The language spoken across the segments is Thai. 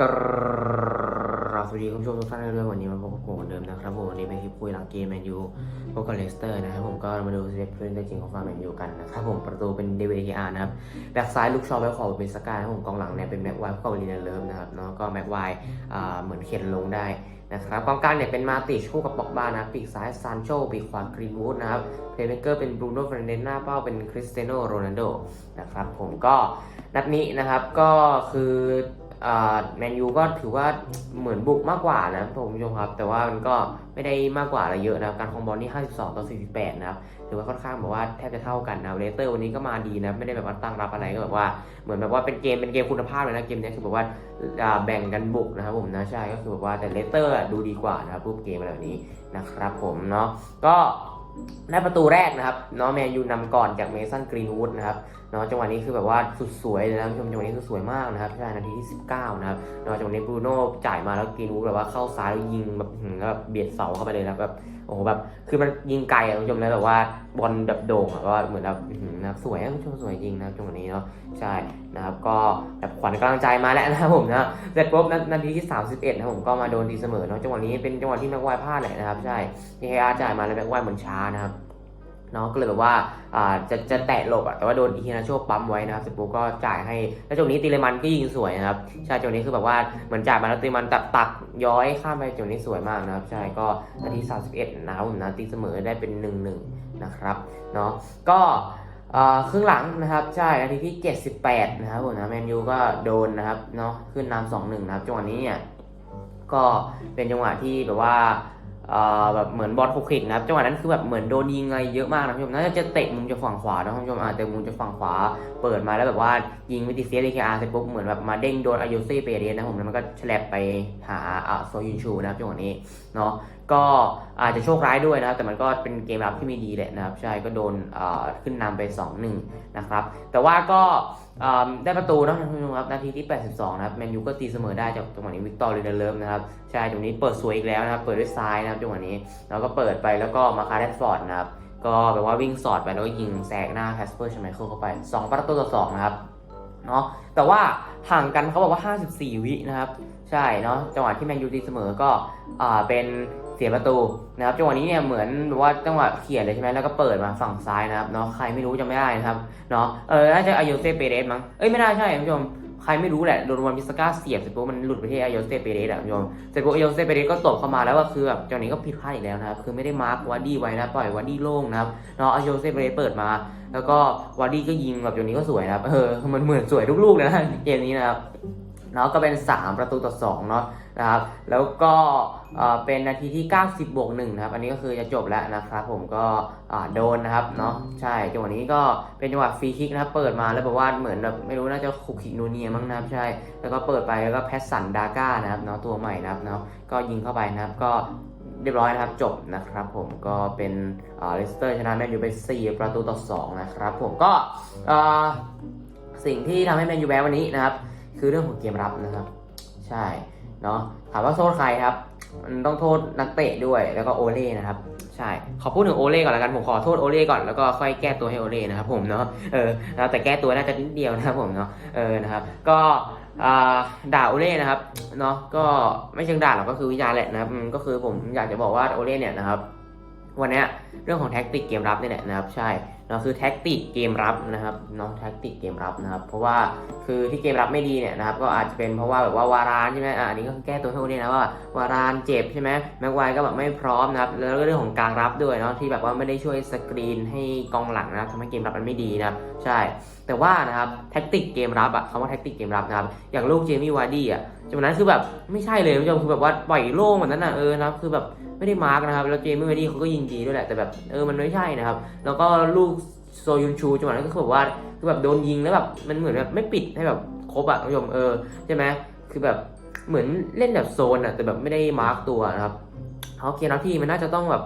กราบสวัสดีคุณผู้ชมทุกท่านด้วยวันนี้มาพบกับผมเหมือนเดิมนะครับผมวันนี้เป็นคลิปคุยหลังเกมแมนยูพบกับเลสเตอร์นะครับผมก็มาดูสเตปเพื่อนตัวจริงของฟาร์แมนยูกันนะครับผมประตูเป็นเดวิดเอาร์นะครับแบ็กซ้ายลูกชอแบ็กขวาเป็นสกายครับผมกองหลังเนี่ยเป็นแม็กไวพบกับลีนเลิฟนะครับเนาะก็แม็กไวอ่าเหมือนเขียนลงได้นะครับกองกลางเนี่ยเป็นมาติชคู่กับปอกบานะปีกซ้ายซานโชปีกขวากรีนวูดนะครับเพลย์เมเกอร์เป็นบรูโน่เฟรนเดนหน้าเป้าเป็นคริสเตียโนโรนัลโดนะครับผมก็นัดนี้นะครับก็คือ แมนยูก็ถือว่าเหมือนบุกมากกว่านะผมผู้ชมครับ แต่ว่ามันก็ไม่ได้มากกว่าอะไรเยอะนะครับ การครองบอลนี่ 52 ต่อ 48 นะครับถือว่าค่อนข้างแบบว่าแทบจะเท่ากันนะเลสเตอร์วันนี้ก็มาดีนะ ไม่ได้แบบว่าตั้งรับอะไรก็แบบว่าเหมือนแบบว่าเป็นเกมเป็นเกมคุณภาพเลยนะ เกมนี้คือแบบว่าแบ่งกันบุกนะครับผมนะใช่ก็คือแบบว่าแต่เลสเตอร์ดูดีกว่านะครับรูปเกมอะไรแบบนี้นะครับผมเนาะก็ ได้ประตูแรกนะครับเนาะแมนยูนำก่อนจากเมสันกรีนวูดนะครับเนาะจังหวะนี้คือแบบว่าสุดสวยเลยนะคุณผู้ชมจังหวะนี้สุดสวยมากนะครับใช่นาทีที่ 19 นะครับเนาะจังหวะนี้บรูโน่จ่ายมาแล้วกรีนวูดแบบว่าเข้าซ้ายแล้วยิงแบบหืมแล้วแบบเบียดเสาเข้าไปเลยนะแบบ โอ้โหแบบคือมันยิงไกลอะคุณผู้ชมแล้วแบบว่าบอลแบบโด่งอะว่าเหมือนแบบนะสวยอะคุณผู้ชมสวยจริงนะจังหวะนี้เนาะใช่นะครับก็แบบขวัญกำลังใจมาแล้วนะครับผมนะเสร็จปุ๊บนาทีที่ 31นะผมก็มาโดนทีเสมอเนาะจังหวะนี้เป็นจังหวะที่แม็กไวพลาดแหละนะครับใช่ที่เฮอาจ่ายมาแล้วแม็กไวเหมือนช้านะครับ เนาะก็เลยแบบว่าจะจะแตะหลบอะแต่ว่าโดนอีฮินาโชปั๊มไว้นะครับเสร็จปุ๊บก็จ่ายให้แล้วจังนี้ตีเลมันก็ยิงสวยนะครับใช่จังนี้คือแบบว่าเหมือนจ่ายมาแล้วตีมันตัดตักย้อยข้ามไปจังนี้สวยมากนะครับใช่ก็นาที31นะครับผมนะตีเสมอได้เป็น1-1นะครับเนาะก็ครึ่งหลังนะครับใช่นาทีที่ 78 นะครับผมนะแมนยูก็โดนนะครับเนาะขึ้นนำ2-1 นะครับจังหวะนี้เนี่ยก็เป็นจังหวะที่แบบว่า แบบเหมือนบอลโคเคิกนะครับจังหวะนั้นคือแบบเหมือนโดนยิงอะไรเยอะมากนะคุณผู้ชมน่าจะเตะมุมจากฝั่งขวานะคุณผู้ชมอ่าแต่มุมจากฝั่งขวาเปิดมาแล้วแบบว่ายิงวิติเซียดีเคอาร์เสร็จปุ๊บเหมือนแบบมาเด้งโดนอายุเซ่เปเรสนะผมแล้วมันก็แฉลบไปหาอ่าโซยุนชูนะครับจังหวะนี้เนาะ ก็อาจจะโชคร้ายด้วยนะครับ แต่มันก็เป็นเกมรับที่ไม่ดีแหละนะครับ ใช่ก็โดนขึ้นนำไป 2-1 นะครับ แต่ว่าก็ได้ประตูนอะคุณผู้ชมครับ นาทีที่ 82 นะครับแมนยูก็ตีเสมอได้จากจังหวะนี้วิกตอร์เรเดเลิฟนะครับ ใช่ตรงหวะนี้เปิดสวยอีกแล้วนะครับ เปิดด้วยซ้ายนะครับจังหวะนี้ แล้วก็เปิดไปแล้วก็มาคาร์เดนฟอร์ดนะครับ ก็แบบว่าวิ่งสอดไปแล้วก็ยิงแซกหน้าแคสเปอร์ชไมเคิลเข้าไป 2 ประตูต่อ 2 นะครับเนาะแต่ว่าห่างกันเขาบอกว่า 54 วินะครับ ใช่เนาะจังหวะที่แมนยูตีเสมอก็อ่าเป็น สียประตูนะครับจังหวะนี้เนี่ยเหมือนแบบว่าจังหวะเขี่ยเลยใช่ไหมแล้วก็เปิดมาฝั่งซ้ายนะครับเนาะใครไม่รู้จะไม่ได้นะครับเนาะเออน่าจะอายเซเปเรสมั้งเอ้ยไม่น่าใช่คุณผู้ชมใครไม่รู้แหละโดนวันมิสก้าเสียบเสร็จปุ๊บมันหลุดไปที่อายเซเปเรสอะคุณผู้ชมเสร็จปุ๊บอายเซเปเรสก็ตบเข้ามาแล้วก็คือแบบจังหวะนี้ก็ผิดพลาดอีกแล้วนะครับคือไม่ได้มาร์ควาดี้ไว้นะปล่อยวาดี้โล่งนะครับเนาะอายโยเซเปเรสเปิดมา แล้วก็วาดี้ก็ยิงแบบจังหวะนี้ก็สวยนะครับเออมันเหมือนสวยทุกลูกเลยนะเกมนี้นะครับ เนาะก็เป็น 3 ประตูต่อ2เนาะนะครับแล้วก็เป็นนาทีที่ 90 บวก1นะครับอันนี้ก็คือจะจบแล้วนะครับผมก็โดนนะครับเนาะใช่จังหวะนี้ก็เป็นจังหวะฟรีคิกนะครับเปิดมาแล้วแบบว่าเหมือนแบบไม่รู้น่าจะคุกคิกนูเนียมั้งนะครับใช่แล้วก็เปิดไปแล้วก็แพสสันดาก้านะครับเนาะตัวใหม่นะครับเนาะก็ยิงเข้าไปนะครับก็เรียบร้อยนะครับจบนะครับผมก็เป็นเลสเตอร์ชนะแมนยูไป 4 ประตูต่อ 2 นะครับผมก็สิ่งที่ทำให้แมนยูแพ้วันนี้นะครับ คือเรื่องของเกมรับนะครับ ใช่เนาะถามว่าโทษใครครับ มันต้องโทษนักเตะด้วยแล้วก็โอเล่นะครับใช่ขอพูดถึงโอเล่ก่อนล้วกันผมขอโทษโอเล่ก่อนแล้วก็ค่อยแก้ตัวให้โอเล่นะครับผมเนาะเออแล้วแต่แก้ตัวน่าจะนิดเดียวนะครับผมเนาะเออนะครับ ก็ด่าโอเล่นะครับเนาะก็ไม่เชิงด่าหรอกก็คือวิจารณ์แหละนะครับก็คือผมอยากจะบอกว่าโอเล่เนี่ยนะครับวันนี้เรื่องของแท็กติกเกมรับนี่แหละนะครับ ใช่ นาะคือแท็กติกเกมรับนะครับเนาะแท็กติกเกมรับนะครับ เพราะว่าคือที่เกมรับไม่ดีเนี่ยนะครับก็อาจจะเป็นเพราะว่าแบบว่าวารานใช่ไหมอะอันนี้ก็แก้ตัวให้โอเล่นะว่าวารานเจ็บใช่ไหมแม็กไวก็แบบไม่พร้อมนะครับแล้วก็เรื่องของการรับด้วยเนาะที่แบบว่าไม่ได้ช่วยสกรีนให้กองหลังนะครับทำให้เกมรับมันไม่ดีนะครับใช่ แต่ว่านะครับแท็กติกเกมรับอะคำว่าแท็กติกเกมรับนะครับอย่างลูกเจมี่วาร์ดี้อะจังหวะนั้นคือแบบไม่ใช่เลยคุณผู้ชมคือแบบว่าปล่อยโล่งแบบนั้นอะเออนะครับคือแบบ ไม่ได้มาร์กนะครับ แล้วเจมี่วาร์ดี้เขาก็ยิงดีด้วยแหละ แต่แบบเออมันไม่ใช่นะครับ แล้วก็ลูกโซยุนชูจังหวะนั้นก็คือแบบว่าคือแบบโดนยิงแล้วแบบมันเหมือนแบบไม่ปิดให้แบบครบอะคุณผู้ชมเออใช่ไหมคือแบบเหมือนเล่นแบบโซนอะแต่แบบไม่ได้มาร์กตัวนะครับ โอเคนะพี่มันน่าจะต้องแบบ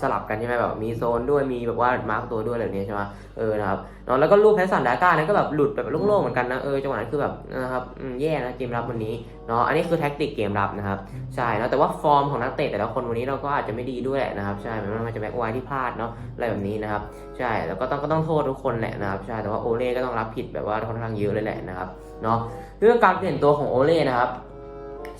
สลับกันใช่ไหมแบบมีโซนด้วยมีแบบว่ามาร์กตัวด้วยอะไรแบบนี้ใช่ไหมเออนะครับเนาะแล้วก็ลูกแพสซันดาก้าเนี่ยก็แบบหลุดแบบโล่งๆเหมือนกันนะเออจังหวะนั้นคือแบบนะครับแย่นะเกมรับวันนี้เนาะอันนี้คือแท็กติกเกมรับนะครับใช่เนาะแต่ว่าฟอร์มของนักเตะแต่ละคนวันนี้เราก็อาจจะไม่ดีด้วยแหละนะครับใช่มันมันจะแบ็กไวที่พลาดเนาะอะไรแบบนี้นะครับใช่แล้วก็ต้องก็ต้องโทษทุกคนแหละนะครับใช่แต่ว่าโอเล่ก็ต้องรับผิดแบบว่าค่อนข้างเยอะเลยแหละนะครับเนาะเรื่องการเปลี่ยนตัวของโอเล่นะครับ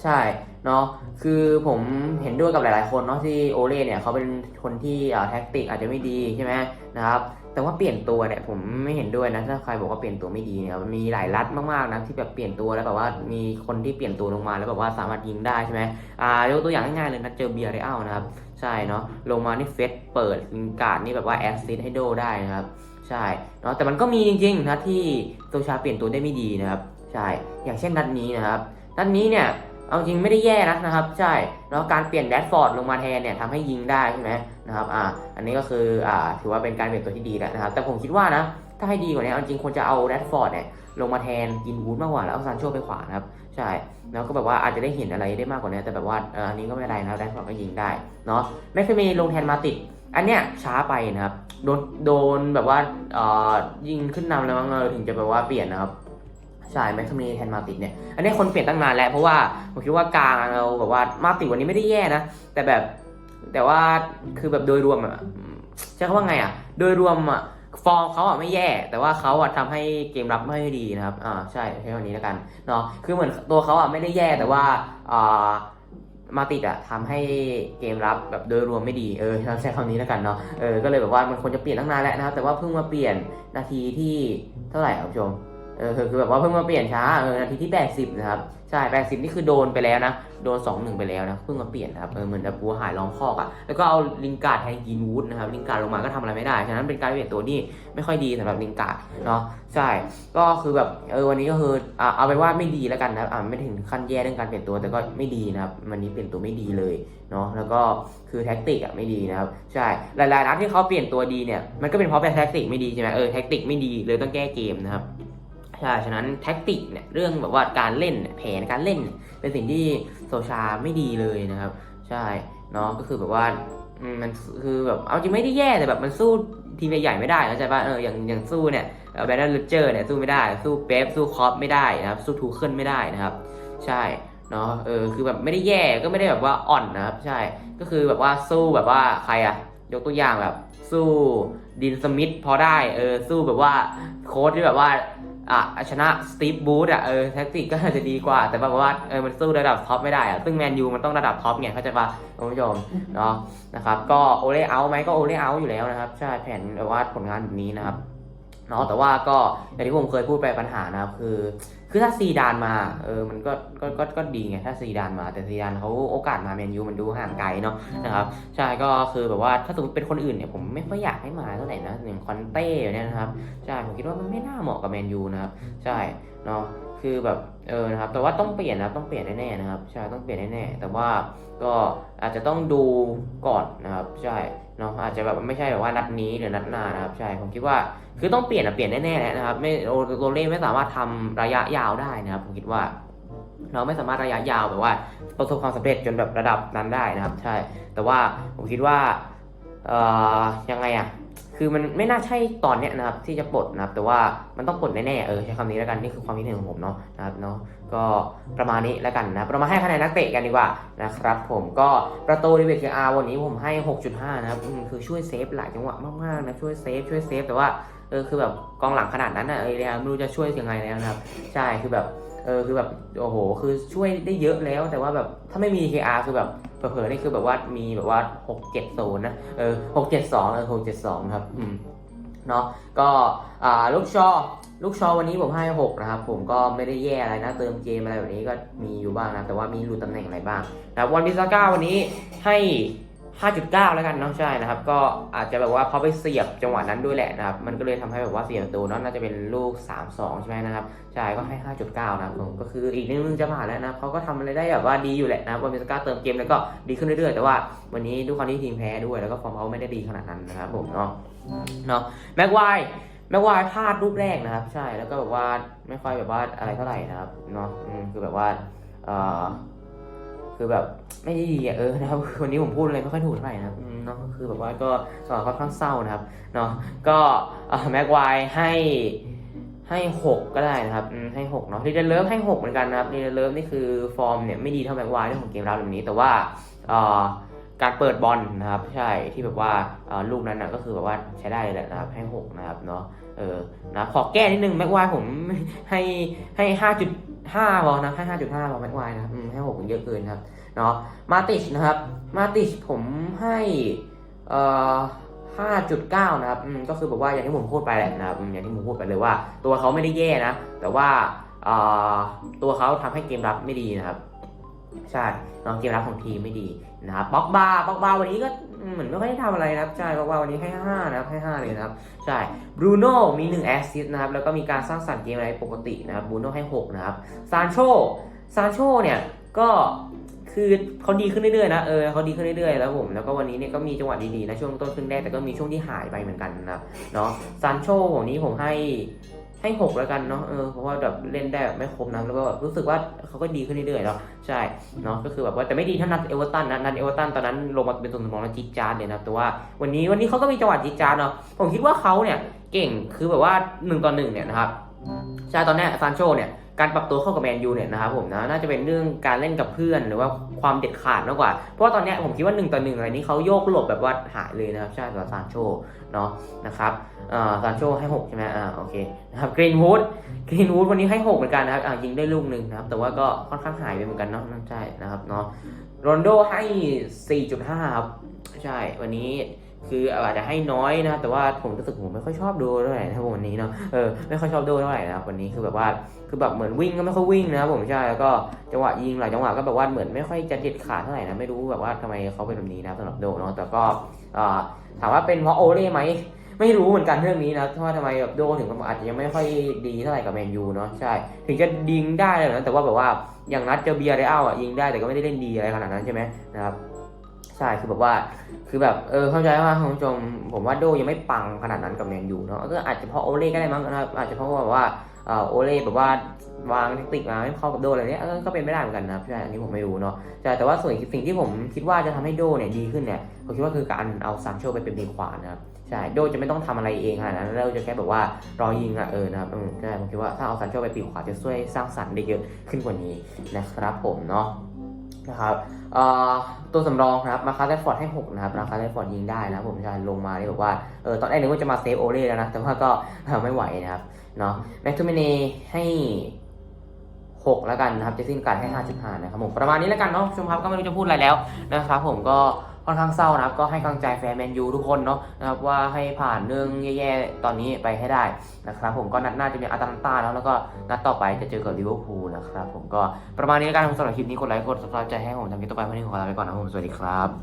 ใช่ เนาะคือผมเห็นด้วยกับหลาย ๆ คนเนาะที่โอเล่เนี่ยเขาเป็นคนที่แท็กติกอาจจะไม่ดีใช่ไหมนะครับแต่ว่าเปลี่ยนตัวเนี่ยผมไม่เห็นด้วยนะถ้าใครบอกว่าเปลี่ยนตัวไม่ดีเนี่ยมันมีหลายรัฐมากๆนะที่แบบเปลี่ยนตัวแล้วแบบว่ามีคนที่เปลี่ยนตัวลงมาแล้วแบบว่าสามารถยิงได้ใช่ไหมอ่ายกตัวอย่างง่ายๆเลยนะเจอเบียร์เรอัลนะครับใช่เนาะลงมานี่เฟสเปิดลิงการ์ดนี่แบบว่าแอสซิสให้โดได้นะครับใช่เนาะแต่มันก็มีจริงๆนะที่โซชาเปลี่ยนตัวได้ไม่ดีนะครับใช่อย่างเช่นนัดนี้นะครับนัดนี้เนี่ย เอาจริงไม่ได้แย่นะนะครับ ใช่เนาะการเปลี่ยนแดดฟอร์ดลงมาแทนเนี่ยทำให้ยิงได้ใช่ไหมนะครับอ่าอันนี้ก็คืออ่าถือว่าเป็นการเปลี่ยนตัวที่ดีแล้วนะครับ แต่ผมคิดว่านะถ้าให้ดีกว่านี้เอาจริงควรจะเอาแรดฟอร์ดเนี่ยลงมาแทนกินวูดมากกว่าแล้วเอาซานโชไปขวานะครับใช่แล้วก็แบบว่าอาจจะได้เห็นอะไรได้มากกว่านี้แต่แบบว่าอ,อันนี้ก็ไม่เป็นไรนะแรดฟอร์ดก็ยิงได้เนาะแม็กซ์เมย์ลงแทนมาติดอันเนี้ยช้าไปนะครับโดนโดนแบบว่าอ่อยิงขึ้นนำแล้วมั้งเออถึงจะแบบว่าเปลี่ยนนะครับ ใช่แม็กซ์เมย์แทนมาติดเนี่ย อันนี้คนเปลี่ยนตั้งนานแล้ว เพราะว่าผมคิดว่ากลางเราแบบว่ามาติดวันนี้ไม่ได้แย่นะ แต่แบบแต่ว่าคือแบบโดยรวมอะใช้คำว่าไงอะโดยรวมอะฟอร์มเขาอะไม่แย่ แต่ว่าเขาอะทำให้เกมรับไม่ดีนะครับอ่าใช่ใช้คำนี้แล้วกันเนาะคือเหมือนตัวเขาอะไม่ได้แย่แต่ว่าอ่ามาติดอะทำให้เกมรับแบบโดยรวมไม่ดีเออใช้คำนี้แล้วกันเนาะเออก็เลยแบบว่ามันควรจะเปลี่ยนตั้งนานแล้วนะครับแต่ว่าเพิ่งมาเปลี่ยนนาทีที่เท่าไหร่ครับผู้ชม เออคือแบบว่าเพิ่งมาเปลี่ยนช้าเออนาทีที่ 80 นะครับ ใช่ 80 นี่คือโดนไปแล้วนะ โดน 2-1 ไปแล้วนะ เพิ่งมาเปลี่ยนนะครับ เออเหมือนแบบบัวหายล้อมคอกอะ่ะ แล้วก็เอาลิงการ์ดแทนกินวูดนะครับ ลิงการ์ดลงมาก็ทำอะไรไม่ได้ ฉะนั้นเป็นการเปลี่ยนตัวที่ไม่ค่อยดีสำหรับลิงการ์ดเนาะ ใช่ ก็คือแบบ เออวันนี้ก็คืออ่าเอาไปว่าไม่ดีแล้วกันนะอ่าไม่ถึงขั้นแย่เรื่องการเปลี่ยนตัวแต่ก็ไม่ดีนะครับ วันนี้เปลี่ยนตัวไม่ดีเลยเนาะ แล้วก็คือแท็กติกอะไม่ดีนะครับ ใช่ หลายๆนัดที่เขาเปลี่ยนตัวดีเนี่ย มันก็เป็นเพราะเป็นแท็กติกไม่ดีใช่ไหมเออแท็กติกไม่ดีเลยต้องแก้เกมนะครับ ใช่ฉะนั้นแท็กติกเนี่ยเรื่องแบบว่าการเล่นแผนการเล่น เป็นสิ่งที่โซชาไม่ดีเลยนะครับ ใช่เนาะก็คือแบบว่ามันคือแบบเอาจริงไม่ได้แย่แต่แบบมันสู้ทีมใหญ่ๆไม่ได้เข้าใจป่ะเอออย่างอย่างสู้เนี่ยแบรนด์ลูเจอร์เนี่ยสู้ไม่ได้ สู้เป๊ปสู้คอปไม่ได้นะครับสู้ทูเคิลไม่ได้นะครับ ใช่เนาะเออคือแบบไม่ได้แย่ก็ไม่ได้แบบว่าอ่อนนะครับ ใช่ก็คือแบบว่าสู้แบบว่าใครอะยกตัวอย่างแบบสู้ดินสมิธพอได้เออสู้แบบว่าโค้ชที่แบบว่า อะชนะสตีฟบูธอะเออแท็กติกก็อาจจะดีกว่า แต่บางว่าเออมันสู้ระดับท็อปไม่ได้อะซึ่งแมนยูมันต้องระดับท็อปไงเข้าใจปะคุณผู้ชมเนาะนะครับก็โอเล่เอาไหมก็โอเล่เอาอยู่แล้วนะครับใช่แผนว่าผลงานแบบนี้นะครับ เนาะแต่ว่าก็อย่างที่ผมเคยพูดไปปัญหานะครับคือ คือถ้าซีดานมาเออมันก็ก็ก็ก็ดีไงถ้าซีดานมาแต่ซีดานเขาโอกาสมาแมนยูมันดูห่างไกลเนาะนะครับใช่ก็คือแบบว่าถ้าสมมติเป็นคนอื่นเนี่ยผมไม่ค่อยอยากให้มาเท่าไหร่นะอย่างคอนเต้เนี่ยนะครับใช่ผมคิดว่ามันไม่น่าเหมาะกับแมนยูนะครับใช่เนาะคือแบบเออนะครับแต่ว่าต้องเปลี่ยนนะต้องเปลี่ยนแน่ๆนะครับใช่ต้องเปลี่ยนแน่ๆแต่ว่าก็อาจจะต้องดูก่อนนะครับใช่ เนาะอาจจะแบบไม่ใช่แบบว่านัดนี้หรือนัดหน้านะครับ ใช่ผมคิดว่าคือต้องเปลี่ยนอะเปลี่ยนแน่ๆแหละนะครับ ไม่โรเล่ไม่สามารถทำระยะยาวได้นะครับ ผมคิดว่า เราไม่สามารถระยะยาวแบบว่า ประสบความสำเร็จจนแบบระดับนั้นได้นะครับ ใช่ แต่ว่าผมคิดว่าเอ่อยังไงอะ คือมันไม่น่าใช่ตอนเนี้ยนะครับที่จะปลดนะครับ แต่ว่ามันต้องปลดแน่ๆเออใช้คำนี้แล้วกันนี่คือความคิดเห็นของผมเนาะนะครับเนาะก็ประมาณนี้แล้วกันนะเรามาให้คะแนนนักเตะกันดีกว่านะครับผมก็ประตูดีเวกอาร์วันนี้ผมให้ 6.5 นะครับคือช่วยเซฟหลายจังหวะมากๆนะช่วยเซฟช่วยเซฟแต่ว่าเออคือแบบกองหลังขนาดนั้นอะเออเรียไม่รู้จะช่วยยังไงแล้วนะครับ ใช่คือแบบเออคือแบบโอ้โหคือช่วยได้เยอะแล้วแต่ว่าแบบถ้าไม่มี KR คือแบบ เผลอๆนี่คือแบบว่ามีแบบว่า6 7 0นะเออ6 7 2เออ6 7 2ครับอืมเนาะก็อ่าลูกชอลูกชอวันนี้ผมให้ 6 นะครับ ผมก็ไม่ได้แย่อะไรนะ เติมเกมอะไรแบบนี้ก็มีอยู่บ้างนะ แต่ว่ามีหลุดตำแหน่งอะไรบ้างนะครับวันพิซาก้าวันนี้ให้ 5.9 แล้วกันเนาะใช่นะครับ ก็อาจจะแบบว่าเขาไปเสียบจังหวะนั้นด้วยแหละนะครับ มันก็เลยทำให้แบบว่าเสียประตูเนาะน่าจะเป็นลูก 3-2 ใช่ไหมนะครับใช่ก็ให้ 5.9 นะครับผมก็คืออีกนิดนึงจะผ่านแล้วนะเขาก็ทำอะไรได้แบบว่าดีอยู่แหละนะบวันบิซาก้าเติมเกมแล้วก็ดีขึ้นเรื่อยๆ แต่ว่าวันนี้ด้วยความที่ทีมแพ้ด้วยแล้วก็ฟอร์มเขาไม่ได้ดีขนาดนั้นนะครับผมเนาะเนาะแม็กไวแม็กไวายพลาดรูปแรกนะครับ ใช่แล้วก็แบบว่าไม่ค่อยแบบว่าอะไรเท่าไหร่นะครับเนาะคือแบบว่าเออ คือแบบไม่ดีอะเออนะครับวันนี้ผมพูดอะไรไม่ค่อยถูกเท่าไหร่นะครับเนาะคือแบบว่าก็ก็ค่อนข้างเศร้านะครับเนาะก็แม็กไวให้ให้หกก็ได้นะครับให้หกเนาะลีเดเลิฟให้หกเหมือนกันนะครับลีเดเลิฟนี่คือฟอร์มเนี่ยไม่ดีเท่าแม็กไวเรื่องของเกมรับแบบนี้แต่ว่าการเปิดบอลนะครับใช่ที่แบบว่าลูกนั้นนะก็คือแบบว่าใช้ได้แหละนะครับให้หกนะครับเนาะเออนะขอแก้นิดนึงแม็กไวผมให้ให้ห้าจุดห้าพอนะให้ห้าจุดห้าพอแม็กไวนะครับอื ให้หกเยอะเกินครับเนาะมาติชนะครับมาติชผมให้เอ่อห้าจุดเก้านะครับก็คือแบบว่าอย่างที่ผมพูดไปแหละนะครับอย่างที่ผมพูดไปเลยว่า ตัวเขาไม่ได้แย่นะ แต่ว่าเอ่อตัวเขาทำให้เกมรับไม่ดีนะครับ ใช่น้องเกมรับของทีมไม่ดีนะครับบ็อกบาบ็อกบาวันนี้ก็เหมือนไม่ค่อยได้ทำอะไรนะครับ ใช่บ็อกบาวันนี้ให้ห้านะครับให้ห้าเลยนะครับ ใช่บรูโน่มี1แอสซิสต์นะครับ แล้วก็มีการสร้างสรรค์เกมอะไรปกตินะครับบรูโน่ให้6นะครับซานโชซานโชเนี่ย ก็คือเขาดีขึ้นเรื่อยๆนะเออเขาดีขึ้นเรื่อยๆแล้วผมแล้วก็วันนี้เนี่ยก็มีจังหวะดีๆนะช่วงต้นครึ่งแรกแต่ก็มีช่วงที่หายไปเหมือนกันนะเนาะซานโชวันนี้ผมให้ให้หกแล้วกันเนาะเออเพราะว่าแบบเล่นได้แบบไม่ครบนะแล้วก็รู้สึกว่าเขาก็ดีขึ้นเรื่อยๆแล้วใช่เนาะก็คือแบบว่าแต่ไม่ดีเท่านัดเอเวอร์ตันนะนัดเอเวอร์ตันตอนนั้นลงมาเป็นตัวสำรองแล้วจี๊ดจ๊าดเลยนะแต่ว่าวันนี้วันนี้เขาก็มีจังหวะจีจ๊าดเนาะผมคิดว่าเขาเนี่ยเก่งคือแบบว่า1นต่อหนึ่งเนี่ยนะครับใช่ตอนนี้ซานโชเนี่ย การปรับตัวเข้ากับแมนยูเนี่ยนะครับผมนะน่าจะเป็นเรื่องการเล่นกับเพื่อนหรือว่าความเด็ดขาดมากกว่า เพราะว่าตอนนี้ผมคิดว่า1ต่อหนึ่งอะไรนี้เขาโยกหลบแบบว่าหายเลยนะครับใช่สำหรับซานโชเนาะนะครับอ่าซานโชให้ 6 ใช่ไหมอ่าโอเคนะครับกรีนวูดกรีนวูดวันนี้ให้ 6 เหมือนกันนะครับอ่ายิงได้ลูกหนึ่งนะครับแต่ว่าก็ค่อนข้างหายไปเหมือนกันเนาะใช่นะครับเนาะโรนโดให้ 4.5 ครับ ใช่วันนี้ คืออาจจะให้น้อยนะ แต่ว่าผมรู้สึกผมไม่ค่อยชอบดูเท่าไหร่นะครับวันนี้เนาะเออไม่ค่อยชอบดูเท่าไหร่นะครับวันนี้คือแบบว่าคือแบบเหมือนวิ่งก็ไม่ค่อยวิ่งนะครับผมใช่แล้วก็จังหวะยิงหลายจังหวะก็แบบว่าเหมือนไม่ค่อยจะเด็ดขาดเท่าไหร่นะไม่รู้แบบว่าทำไมเขาเป็นแบบนี้นะสำหรับโดเนาะแต่ก็ถามว่าเป็นเพราะโอเล่ไหมไม่รู้เหมือนกันเรื่องนี้นะว่าทำไมแบบโดถึงอาจจะยังไม่ค่อยดีเท่าไหร่กับแมนยูเนาะใช่ ถึงจะยิงได้เลยนะแต่ว่าแบบว่าอย่างนัดเจอเบียร์เรอัลอะยิงได้แต่ก็ไม่ได้เล่นดีอะไรขนาดนั้นใช่ไหมนะครับ ใช่คือแบบว่า คือแบบเออเข้าใจว่าคุณผู้ชมผมว่าโดยังไม่ปังขนาดนั้นกับแมนยูเนาะก็อาจจะเพราะโอเล่ก็ได้มั้งนะครับอาจจะเพราะว่าแบบว่าโอเล่แบบว่าวางแทคติกมาไม่เข้ากับโดอะไรเนี้ยก็เป็นไม่ได้เหมือนกันนะใช่อันนี้ผมไม่รู้เนาะใช่แต่ว่าส่วนสิ่งที่ผมคิดว่าจะทำให้โดเนี่ยดีขึ้นเนี่ยผมคิดว่าคือการเอาซานโชไปเป็นปีขวานะครับใช่โดจะไม่ต้องทำอะไรเองขนาดนั้นเราจะแค่แบบว่ารอยิงอะเออนะครับใช่ผมคิดว่าถ้าเอาซานโชไปปีกขวาจะช่วยสร้างสรรค์ได้เยอะขึ้นกว่านี้นะครับผมเนาะ นะครับตัวสำรองครับมาคาร์แรดฟอร์ดให้ 6 นะครับมาคาร์แรดฟอร์ดยิงได้นะผมจะลงมาที่บอกว่าเออตอนแรกนึกว่าจะมาเซฟโอเล่แล้วนะ แต่ว่าก็เออไม่ไหวนะครับเนาะแม็กทูเมเนให้ 6 แล้วกันนะครับเจสซินการให้ 5.5 นะครับผมประมาณนี้แล้วกันเนาะชมครับก็ไม่รู้จะพูดอะไรแล้วนะครับผมก็ ค่อนข้างเศร้านะครับก็ให้กำลังใจแฟนแมนยูทุกคนเนาะนะครับว่าให้ผ่านเรื่องแย่ๆตอนนี้ไปให้ได้นะครับผมก็นัดหน้าจะมีอาตาลันตาแล้วแล้วก็นัดต่อไปจะเจอกับลิเวอร์พูลนะครับผมก็ประมาณนี้แล้วกันสำหรับคลิปนี้กดไลค์กดติดตามจะใจให้ผมทำคลิปต่อไปเพื่อนที่ขอลาไปก่อนนะครับผมสวัสดีครับ